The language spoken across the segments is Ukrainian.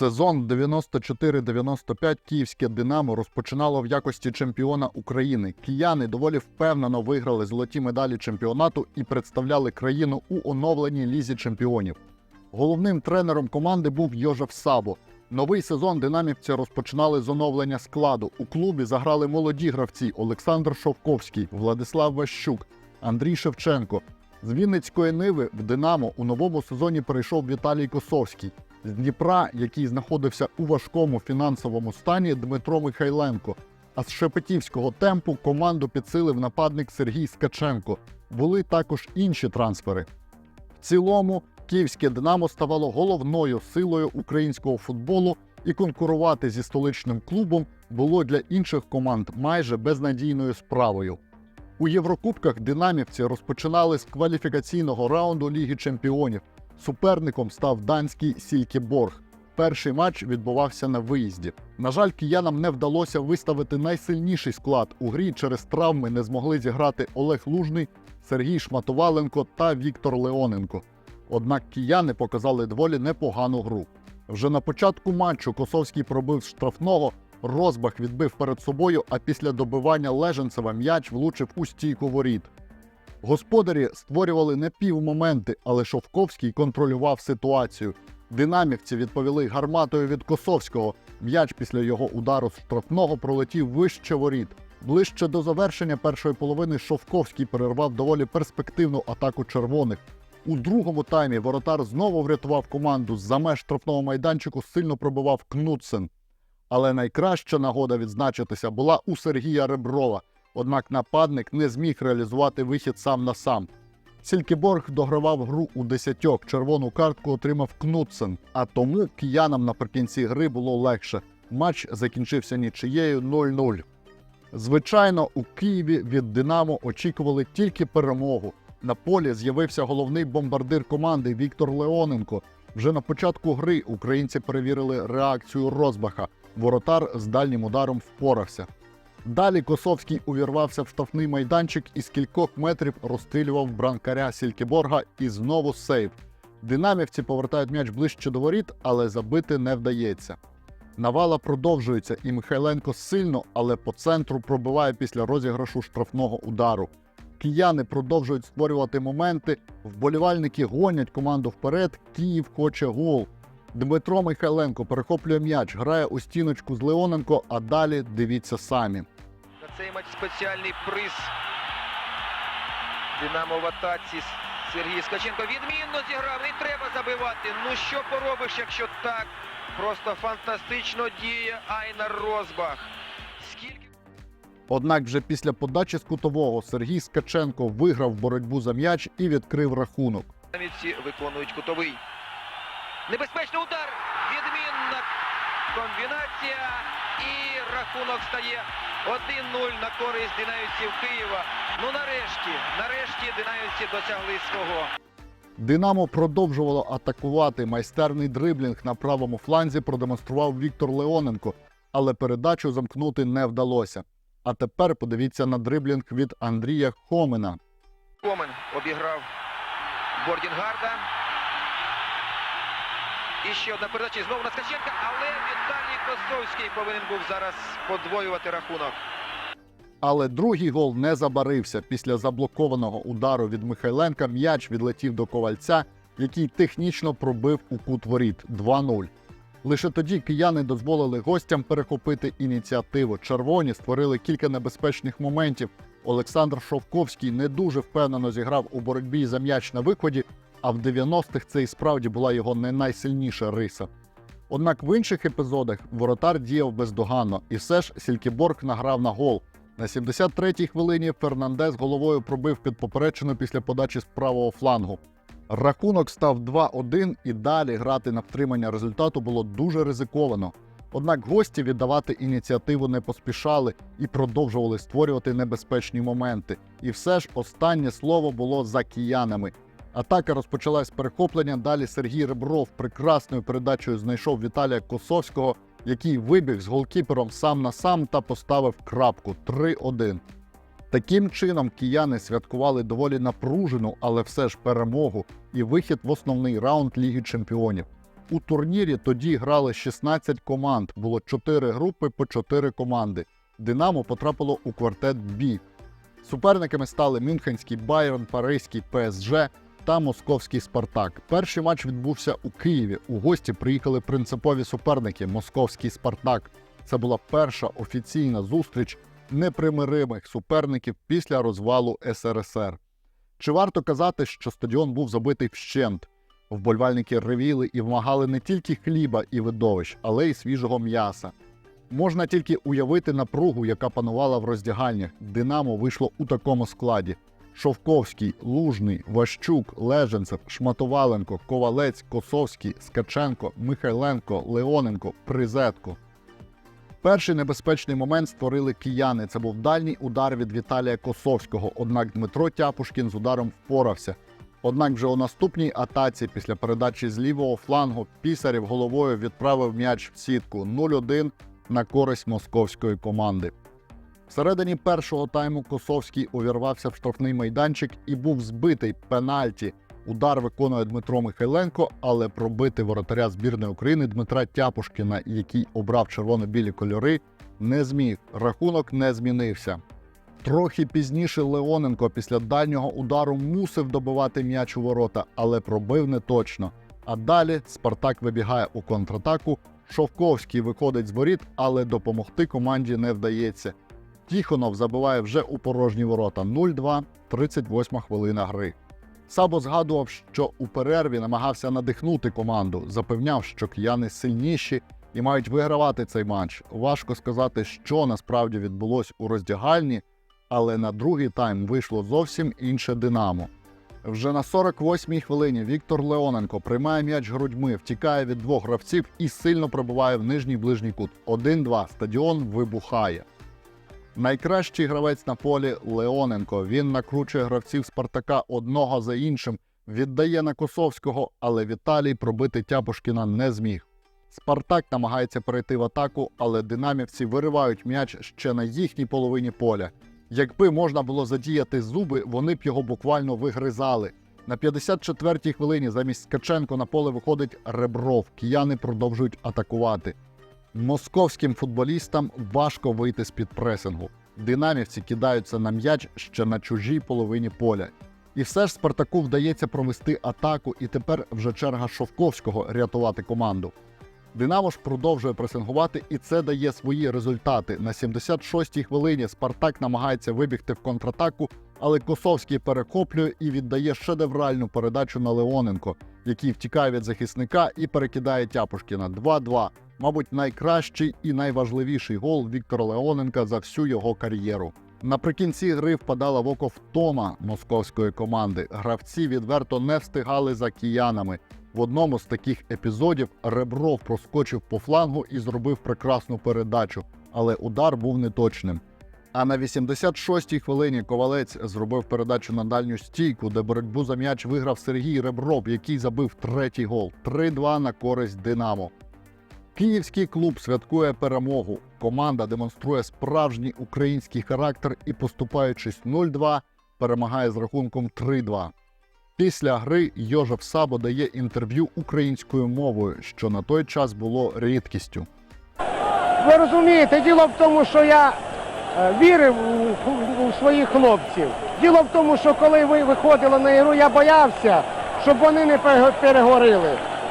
Сезон 94-95 київське Динамо розпочинало в якості чемпіона України. Кияни доволі впевнено виграли золоті медалі чемпіонату і представляли країну у оновленій лізі чемпіонів. Головним тренером команди був Йожеф Сабо. Новий сезон динамівці розпочинали з оновлення складу. У клубі заграли молоді гравці Олександр Шовковський, Владислав Ващук, Андрій Шевченко. З Вінницької Ниви в Динамо у новому сезоні перейшов Віталій Косовський. З Дніпра, який знаходився у важкому фінансовому стані, Дмитро Михайленко. А з Шепетівського темпу команду підсилив нападник Сергій Скаченко. Були також інші трансфери. В цілому, київське Динамо ставало головною силою українського футболу, і конкурувати зі столичним клубом було для інших команд майже безнадійною справою. У Єврокубках динамівці розпочинали з кваліфікаційного раунду Ліги Чемпіонів. Суперником став данський Сількіборг. Перший матч відбувався на виїзді. На жаль, киянам не вдалося виставити найсильніший склад. У грі через травми не змогли зіграти Олег Лужний, Сергій Шматоваленко та Віктор Леоненко. Однак кияни показали доволі непогану гру. Вже на початку матчу Косовський пробив штрафного, Розбах відбив перед собою, а після добивання Леженцева м'яч влучив у стійку воріт. Господарі створювали не півмоменти, але Шовковський контролював ситуацію. Динамівці відповіли гарматою від Косовського. М'яч після його удару з штрафного пролетів вище воріт. Ближче до завершення першої половини Шовковський перервав доволі перспективну атаку червоних. У другому таймі воротар знову врятував команду за меж штрафного майданчику сильно пробивав Кнутсен. Але найкраща нагода відзначитися була у Сергія Реброва. Однак нападник не зміг реалізувати вихід сам на сам. Сількіборг догравав гру у десятьох. Червону картку отримав Кнутсен, а тому киянам наприкінці гри було легше. Матч закінчився нічиєю 0-0. Звичайно, у Києві від Динамо очікували тільки перемогу. На полі з'явився головний бомбардир команди Віктор Леоненко. Вже на початку гри українці перевірили реакцію Розбаха. Воротар з дальнім ударом впорався. Далі Косовський увірвався в штрафний майданчик і з кількох метрів розстрілював бранкаря Сількіборга і знову сейв. Динамівці повертають м'яч ближче до воріт, але забити не вдається. Навала продовжується, і Михайленко сильно, але по центру пробиває після розіграшу штрафного удару. Кияни продовжують створювати моменти. Вболівальники гонять команду вперед. Київ хоче гол. Дмитро Михайленко перехоплює м'яч, грає у стіночку з Леоненко, а далі дивіться самі. На цей матч спеціальний приз. Динамо в атаці. Сергій Скаченко відмінно зіграв. Не треба забивати. Ну що поробиш, якщо так? Просто фантастично діє Айнар Розбах. Скільки Однак вже після подачі з кутового Сергій Скаченко виграв боротьбу за м'яч і відкрив рахунок. виконують кутовий. Небезпечний удар. Відмінна комбінація. І рахунок стає 1-0 на користь динамівців Києва. Ну нарешті, нарешті динамівці досягли свого. Динамо продовжувало атакувати. Майстерний дриблінг на правому фланзі продемонстрував Віктор Леоненко, але передачу замкнути не вдалося. А тепер подивіться на дриблінг від Андрія Хомина. Комен обіграв Бордінгарда. І ще одна передача знову на Скаченка, але Віталій Косовський повинен був зараз подвоювати рахунок. Але другий гол не забарився. Після заблокованого удару від Михайленка м'яч відлетів до ковальця, який технічно пробив у кут воріт 2-0. Лише тоді кияни дозволили гостям перехопити ініціативу. Червоні створили кілька небезпечних моментів. Олександр Шовковський не дуже впевнено зіграв у боротьбі за м'яч на виході, а в 90-х це і справді була його не найсильніша риса. Однак в інших епізодах воротар діяв бездоганно, і все ж Сількіборг награв на гол. На 73-й хвилині Фернандес головою пробив під поперечину після подачі з правого флангу. Рахунок став 2-1, і далі грати на втримання результату було дуже ризиковано. Однак гості віддавати ініціативу не поспішали і продовжували створювати небезпечні моменти. І все ж останнє слово було за киянами. Атака розпочалась з перехоплення. Далі Сергій Ребров прекрасною передачею знайшов Віталія Косовського, який вибіг з голкіпером сам на сам та поставив крапку 3-1. Таким чином кияни святкували доволі напружену, але все ж перемогу і вихід в основний раунд Ліги Чемпіонів. У турнірі тоді грали 16 команд, було 4 групи по 4 команди. Динамо потрапило у квартет Бі. Суперниками стали Мюнхенський Байрон, Паризький ПСЖ та Московський Спартак. Перший матч відбувся у Києві. У гості приїхали принципові суперники Московський Спартак. Це була перша офіційна зустріч непримиримих суперників після розвалу СРСР. Чи варто казати, що стадіон був забитий вщент? Вболівальники ревіли і вимагали не тільки хліба і видовищ, але й свіжого м'яса. Можна тільки уявити напругу, яка панувала в роздягальнях. Динамо вийшло у такому складі: Шовковський, Лужний, Ващук, Леженцев, Шматоваленко, Ковалець, Косовський, Скаченко, Михайленко, Леоненко, Призетко. Перший небезпечний момент створили кияни. Це був дальній удар від Віталія Косовського. Однак Дмитро Тяпушкін з ударом впорався. Однак вже у наступній атаці, після передачі з лівого флангу, Пісарів головою відправив м'яч в сітку 0-1 на користь московської команди. Всередині першого тайму Косовський увірвався в штрафний майданчик і був збитий пенальті. Удар виконує Дмитро Михайленко, але пробити воротаря збірної України Дмитра Тяпушкіна, який обрав червоно-білі кольори, не зміг. Рахунок не змінився. Трохи пізніше Леоненко після дальнього удару мусив добивати м'яч у ворота, але пробив не точно. А далі Спартак вибігає у контратаку. Шовковський виходить з воріт, але допомогти команді не вдається. Тіхонов забиває вже у порожні ворота 0-2, 38 хвилина гри. Сабо згадував, що у перерві намагався надихнути команду, запевняв, що кияни сильніші і мають вигравати цей матч. Важко сказати, що насправді відбулось у роздягальні, але на другий тайм вийшло зовсім інше Динамо. Вже на 48-й хвилині Віктор Леоненко приймає м'яч грудьми, втікає від двох гравців і сильно пробиває в нижній ближній кут. 1-2. Стадіон вибухає. Найкращий гравець на полі Леоненко. Він накручує гравців Спартака одного за іншим, віддає на Косовського, але Віталій пробити Тяпушкіна не зміг. Спартак намагається перейти в атаку, але динамівці виривають м'яч ще на їхній половині поля. Якби можна було задіяти зуби, вони б його буквально вигризали. На 54-й хвилині замість Скаченко на поле виходить Ребров. Кияни продовжують атакувати. Московським футболістам важко вийти з під пресингу. Динамівці кидаються на м'яч ще на чужій половині поля. І все ж Спартаку вдається провести атаку, і тепер вже черга Шовковського рятувати команду. Динамо ж продовжує пресингувати, і це дає свої результати. На 76-й хвилині Спартак намагається вибігти в контратаку, але Косовський перехоплює і віддає шедевральну передачу на Леоненко, який втікає від захисника і перекидає Тяпушкіна 2-2. Мабуть, найкращий і найважливіший гол Віктора Леоненка за всю його кар'єру. Наприкінці гри впадала в око втома московської команди. Гравці відверто не встигали за киянами. В одному з таких епізодів Ребров проскочив по флангу і зробив прекрасну передачу, але удар був неточним. А на 86-й хвилині Ковалець зробив передачу на дальню стійку, де боротьбу за м'яч виграв Сергій Ребров, який забив третій гол 3-2 на користь Динамо. Київський клуб святкує перемогу. Команда демонструє справжній український характер і, поступаючись 0-2, перемагає з рахунком 3-2. Після гри Йожев Сабо дає інтерв'ю українською мовою, що на той час було рідкістю. Ви розумієте, діло в тому, що я вірив у, у- своїх хлопців. Діло в тому, що коли ви виходили на ігру, я боявся, щоб вони не пере- перегорили.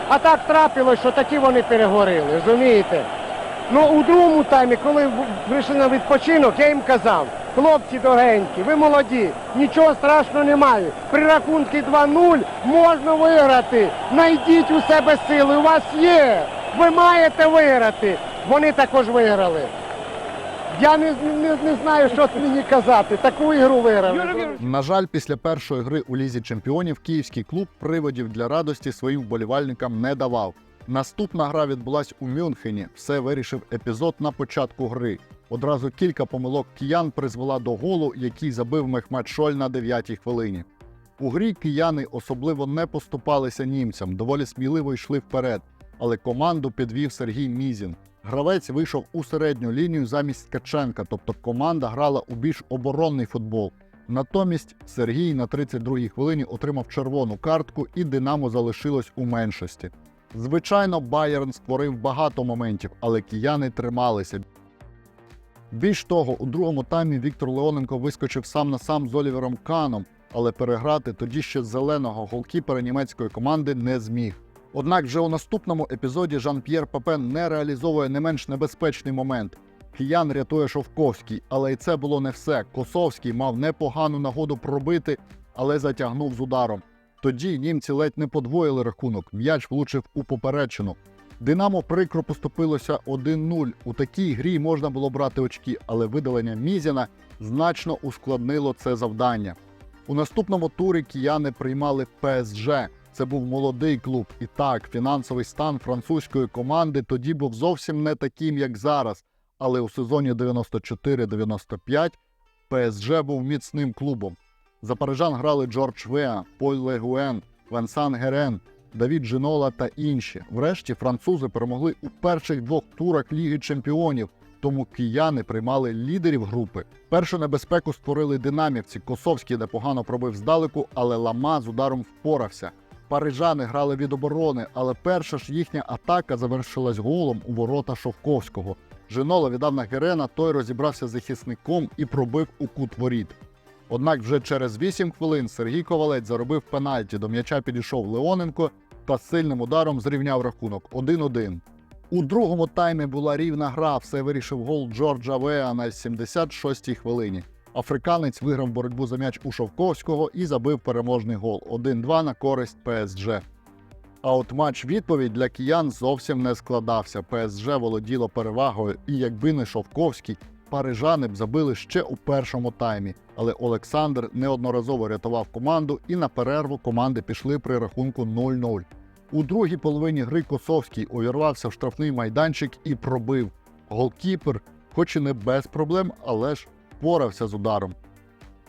А так трапилось, що такі вони перегорили, розумієте? Ну, у другому таймі, коли вийшли на відпочинок, я їм казав, хлопці дорогенькі, ви молоді, нічого страшного немає. При рахунку 2-0 можна виграти. Найдіть у себе сили, у вас є. Ви маєте виграти. Вони також виграли. Я не, не, не знаю, що мені казати. Таку ігру виграли. На жаль, після першої гри у лізі чемпіонів київський клуб приводів для радості своїм вболівальникам не давав. Наступна гра відбулась у Мюнхені. Все вирішив епізод на початку гри. Одразу кілька помилок киян призвела до голу, який забив Мехмед Шоль на 9-й хвилині. У грі кияни особливо не поступалися німцям, доволі сміливо йшли вперед, але команду підвів Сергій Мізін. Гравець вийшов у середню лінію замість Ткаченка, тобто команда грала у більш оборонний футбол. Натомість Сергій на 32-й хвилині отримав червону картку, і Динамо залишилось у меншості. Звичайно, Байерн створив багато моментів, але кияни трималися. Більш того, у другому таймі Віктор Леоненко вискочив сам на сам з Олівером Каном, але переграти тоді ще зеленого голкіпера німецької команди не зміг. Однак вже у наступному епізоді Жан-П'єр Папен не реалізовує не менш небезпечний момент. Киян рятує Шовковський, але й це було не все. Косовський мав непогану нагоду пробити, але затягнув з ударом. Тоді німці ледь не подвоїли рахунок. М'яч влучив у поперечину. Динамо прикро поступилося 1-0. У такій грі можна було брати очки, але видалення Мізіна значно ускладнило це завдання. У наступному турі кияни приймали ПСЖ. Це був молодий клуб. І так, фінансовий стан французької команди тоді був зовсім не таким, як зараз. Але у сезоні 94-95 ПСЖ був міцним клубом. За парижан грали Джордж Веа, Поль Легуен, Венсан Герен, Давід Джинола та інші. Врешті французи перемогли у перших двох турах Ліги Чемпіонів, тому кияни приймали лідерів групи. Першу небезпеку створили динамівці. Косовський непогано пробив здалеку, але Лама з ударом впорався. Парижани грали від оборони, але перша ж їхня атака завершилась голом у ворота Шовковського. Женола віддав на Герена, той розібрався з захисником і пробив у кут воріт. Однак вже через 8 хвилин Сергій Ковалець заробив пенальті. До м'яча підійшов Леоненко та сильним ударом зрівняв рахунок 1-1. У другому таймі була рівна гра. Все вирішив гол Джорджа Веа на 76-й хвилині. Африканець виграв боротьбу за м'яч у Шовковського і забив переможний гол 1-2 на користь ПСЖ. А от матч відповідь для киян зовсім не складався. ПСЖ володіло перевагою, і якби не Шовковський, парижани б забили ще у першому таймі. Але Олександр неодноразово рятував команду, і на перерву команди пішли при рахунку 0-0. У другій половині гри Косовський увірвався в штрафний майданчик і пробив. Голкіпер, хоч і не без проблем, але ж впорався з ударом.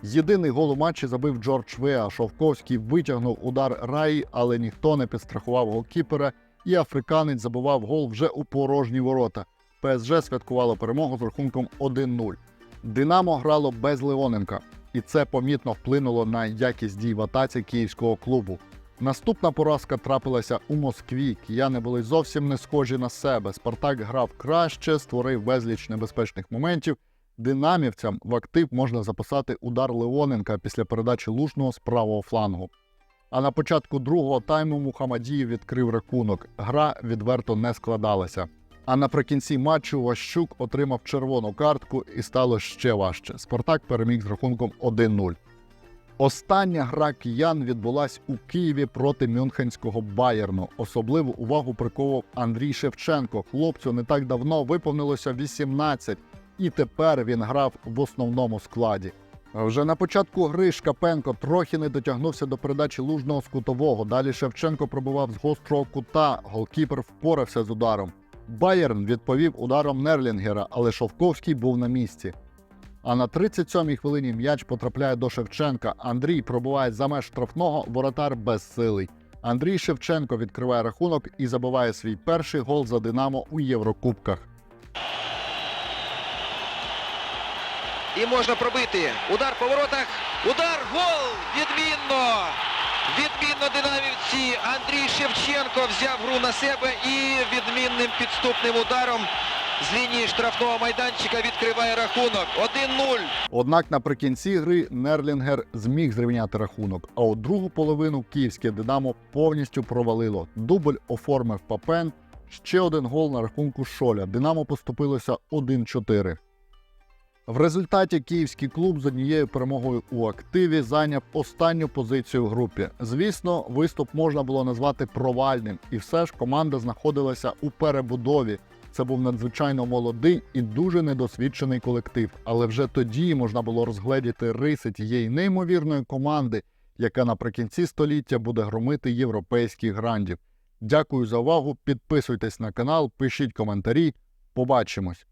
Єдиний гол у матчі забив Джордж Веа. Шовковський витягнув удар Раї, але ніхто не підстрахував голкіпера, і африканець забивав гол вже у порожні ворота. ПСЖ святкувало перемогу з рахунком 1-0. Динамо грало без Леоненка, і це помітно вплинуло на якість дій в атаці київського клубу. Наступна поразка трапилася у Москві. Кияни були зовсім не схожі на себе. Спартак грав краще, створив безліч небезпечних моментів. Динамівцям в актив можна записати удар Леоненка після передачі лужного з правого флангу. А на початку другого тайму Мухамадіїв відкрив рахунок. Гра відверто не складалася. А наприкінці матчу Ващук отримав червону картку і стало ще важче. Спартак переміг з рахунком 1-0. Остання гра киян відбулась у Києві проти Мюнхенського Байерну. Особливу увагу приковував Андрій Шевченко. Хлопцю не так давно виповнилося 18, і тепер він грав в основному складі. Вже на початку гри Шкапенко трохи не дотягнувся до передачі лужного з кутового. Далі Шевченко пробував з гострого кута. Голкіпер впорався з ударом. Байерн відповів ударом Нерлінгера, але Шовковський був на місці. А на 37-й хвилині м'яч потрапляє до Шевченка. Андрій пробуває за меж штрафного, воротар безсилий. Андрій Шевченко відкриває рахунок і забиває свій перший гол за Динамо у Єврокубках. І можна пробити. Удар по воротах. Удар, гол! Відмінно! Відмінно динамівці. Андрій Шевченко взяв гру на себе і відмінним підступним ударом з лінії штрафного майданчика відкриває рахунок. 1-0. Однак наприкінці гри Нерлінгер зміг зрівняти рахунок. А у другу половину київське Динамо повністю провалило. Дубль оформив Папен. Ще один гол на рахунку Шоля. Динамо поступилося 1-4. В результаті київський клуб з однією перемогою у активі зайняв останню позицію в групі. Звісно, виступ можна було назвати провальним, і все ж команда знаходилася у перебудові. Це був надзвичайно молодий і дуже недосвідчений колектив. Але вже тоді можна було розгледіти риси тієї неймовірної команди, яка наприкінці століття буде громити європейських грандів. Дякую за увагу. Підписуйтесь на канал, пишіть коментарі. Побачимось!